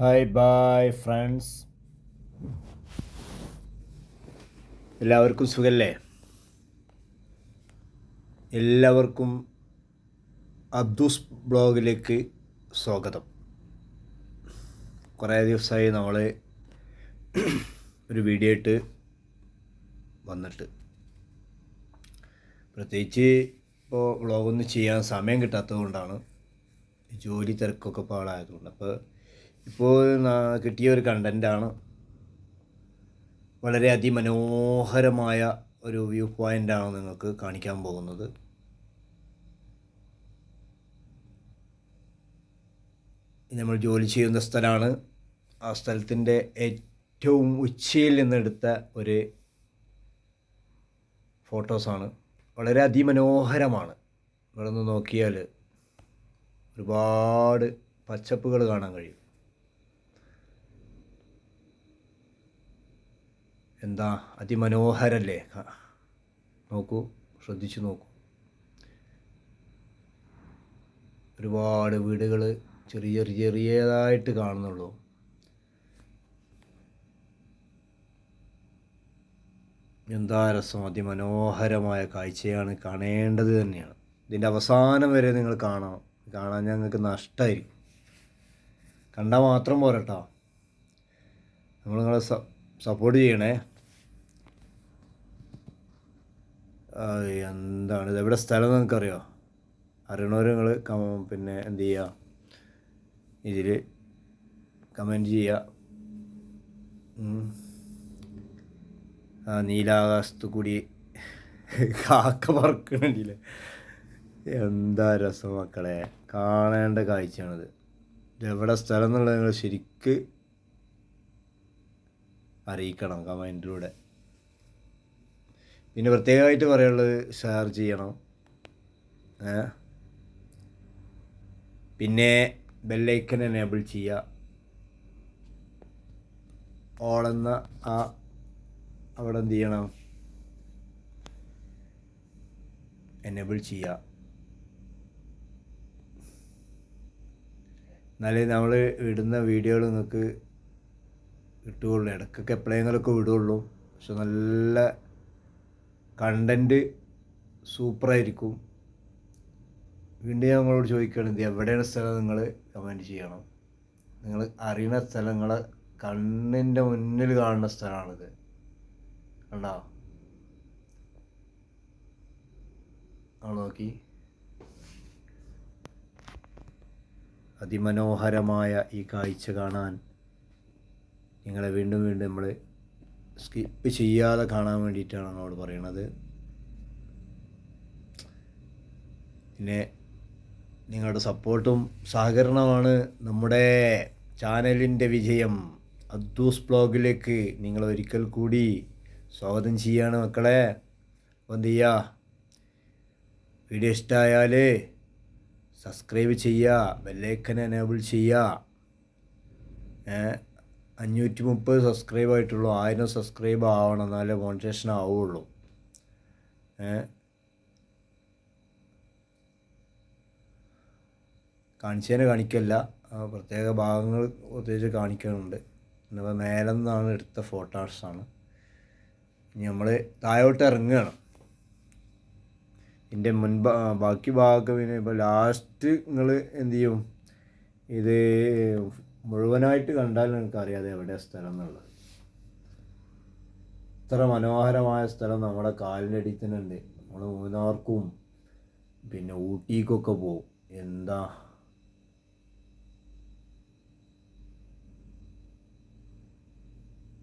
Hi bye friends എല്ലാവർക്കും സുഖല്ലേ? എല്ലാവർക്കും അബ്ദൂസ് ബ്ലോഗിലേക്ക് സ്വാഗതം. കുറേ ദിവസമായി നമ്മൾ ഒരു വീഡിയോ ഇട്ട് വന്നിട്ട്. പ്രത്യേകിച്ച് ഇപ്പോൾ വ്ളോഗൊന്നും ചെയ്യാൻ സമയം കിട്ടാത്തത് കൊണ്ടാണ് ജോലി തിരക്കൊക്കെ പാടായതുകൊണ്ട്. അപ്പോൾ ഇപ്പോൾ കിട്ടിയ ഒരു കണ്ടന്റാണ് വളരെ അതിമനോഹരമായ ഒരു വ്യൂ പോയിന്റാണ് നിങ്ങൾക്ക് കാണിക്കാൻ പോകുന്നത്. നമ്മൾ ജോലി ചെയ്യുന്ന സ്ഥലമാണ്. ആ സ്ഥലത്തിന്റെ ഏറ്റവും ഉച്ചയിൽ നിന്നെടുത്ത ഒരു ഫോട്ടോസാണ് വളരെ അതിമനോഹരമാണ്. ഇവിടെ നിന്ന് നോക്കിയാൽ ഒരുപാട് പച്ചപ്പുകൾ കാണാൻ കഴിയും. എന്താ അതിമനോഹരല്ലേ? നോക്കൂ ശ്രദ്ധിച്ചു നോക്കൂ. ഒരുപാട് വീടുകൾ ചെറിയ ചെറിയ ചെറിയതായിട്ട് കാണുന്നുള്ളൂ. എന്താ രസം? അതിമനോഹരമായ കാഴ്ചയാണ് കാണേണ്ടത് തന്നെയാണ്. ഇതിന്റെ അവസാനം വരെ നിങ്ങൾ കാണാം കാണാൻ ഞങ്ങൾക്ക് നഷ്ടമായിരിക്കും കണ്ടാൽ മാത്രം പോരട്ടോ. നമ്മൾ നിങ്ങളെ സപ്പോർട്ട് ചെയ്യണേ. എന്താണ് ഇത്? എവിടെ സ്ഥലം നിങ്ങൾക്കറിയോ അറിയണവർ നിങ്ങൾ പിന്നെ എന്ത് ചെയ്യുക ഇതിൽ കമന്റ് ചെയ്യുക ആ നീലാകാശത്ത് കൂടി കാക്ക പറക്കണില്ലേ എന്താ രസം മക്കളെ? കാണേണ്ട കാഴ്ചയാണിത്. എവിടെ സ്ഥലം എന്നുള്ളത് നിങ്ങൾ ശരിക്ക് അറിയിക്കണം കമന്റിലൂടെ. പിന്നെ പ്രത്യേകമായിട്ട് പറയാനുള്ളത് ഷെയർ ചെയ്യണം. പിന്നെ ബെല്ലൈക്കൻ എനേബിൾ ചെയ്യുക. ഓളെന്ന ആ അവിടെ എന്ത് ചെയ്യണം? എനേബിൾ ചെയ്യുക. എന്നാലേ നമ്മൾ ഇടുന്ന വീഡിയോകൾ നിങ്ങൾക്ക് കിട്ടുകയുള്ളൂ ഇടയ്ക്കൊക്കെ എപ്പോഴെങ്കിലുമൊക്കെ വിടുകയുള്ളൂ പക്ഷെ നല്ല കണ്ടന്റ് സൂപ്പറായിരിക്കും. വീണ്ടും ഞാൻ നിങ്ങളോട് ചോദിക്കുകയാണ് ഇത് എവിടെയാണ് സ്ഥലം നിങ്ങൾ കമന്റ് ചെയ്യണം? നിങ്ങൾ അറിയുന്ന സ്ഥലങ്ങൾ കണ്ണിന്റെ മുന്നിൽ കാണുന്ന സ്ഥലമാണിത്. കണ്ടോ? നോക്കി. അതിമനോഹരമായ ഈ കാഴ്ച കാണാൻ നിങ്ങളെ വീണ്ടും വീണ്ടും നമ്മൾ സ്കിപ്പ് ചെയ്യാതെ കാണാൻ വേണ്ടിയിട്ടാണ് നമ്മളോട് പറയണത്. പിന്നെ നിങ്ങളുടെ സപ്പോർട്ടും സഹകരണമാണ് നമ്മുടെ ചാനലിന്റെ വിജയം. അദ്ദൂസ് ബ്ലോഗിലേക്ക് നിങ്ങൾ ഒരിക്കൽ കൂടി സ്വാഗതം ചെയ്യാണ് മക്കളെ. എന്ത് ചെയ്യുക വീഡിയോ ഇഷ്ടമായാൽ സബ്സ്ക്രൈബ് ചെയ്യുക ബെല്ലൈക്കൻ എനേബിൾ ചെയ്യുക. അഞ്ഞൂറ്റി മുപ്പത് സബ്സ്ക്രൈബ് ആയിട്ടുള്ളൂ ആയിരം സബ്സ്ക്രൈബ് ആവണം എന്നാലേ മോണിറ്റേഷൻ ആവുള്ളൂ. കാണിച്ചതിനെ കാണിക്കല്ല പ്രത്യേക ഭാഗങ്ങൾ പ്രത്യേകിച്ച് കാണിക്കാനുണ്ട്. എന്നിപ്പോൾ മേലെ നിന്നാണ് എടുത്ത ഫോട്ടോസാണ് ഇനി നമ്മൾ താഴോട്ട് ഇറങ്ങുകയാണ്. ഇതിന്റെ മുൻ ബാക്കി ഭാഗമൊക്കെ പിന്നെ ഇപ്പോൾ ലാസ്റ്റ് നിങ്ങൾ എന്ത് ചെയ്യും? ഇത് മുഴുവനായിട്ട് കണ്ടാൽ നിങ്ങൾക്ക് അറിയാതെ എവിടെയാണ് സ്ഥലം എന്നുള്ളത്. ഇത്ര മനോഹരമായ സ്ഥലം നമ്മുടെ കാലിന്റെ അടിയിൽ നമ്മൾ മൂന്നാർക്കും പിന്നെ ഊട്ടിക്കൊക്കെ പോകും എന്താ?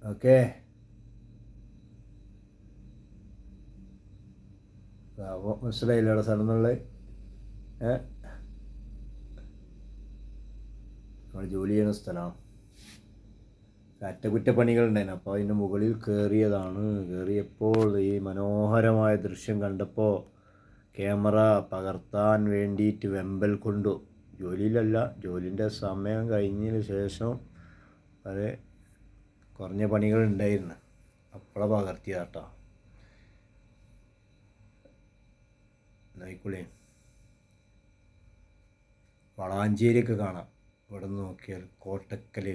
ഓക്കെ. മനസ്സിലായില്ല സ്ഥലം എന്നുള്ളത്? ഏ? നമ്മൾ ജോലി ചെയ്യുന്ന സ്ഥലമാണ് അറ്റകുറ്റപ്പണികൾ ഉണ്ടായിരുന്നു അപ്പോൾ അതിന്റെ മുകളിൽ കയറിയതാണ് കയറിയപ്പോൾ ഈ മനോഹരമായ ദൃശ്യം കണ്ടപ്പോൾ ക്യാമറ പകർത്താൻ വേണ്ടിയിട്ട് വെമ്പൽ കൊണ്ടു. ജോലിയിലല്ല ജോലിന്റെ സമയം കഴിഞ്ഞതിന് ശേഷം വളരെ കുറഞ്ഞ പണികൾ ഉണ്ടായിരുന്നു. അപ്പോഴാണ് പകർത്തിയാട്ടോ നോയിക്കുള്ളേ വളാഞ്ചേരിയൊക്കെ കാണാം. ഇവിടെ നോക്കിയാൽ കോട്ടക്കൽ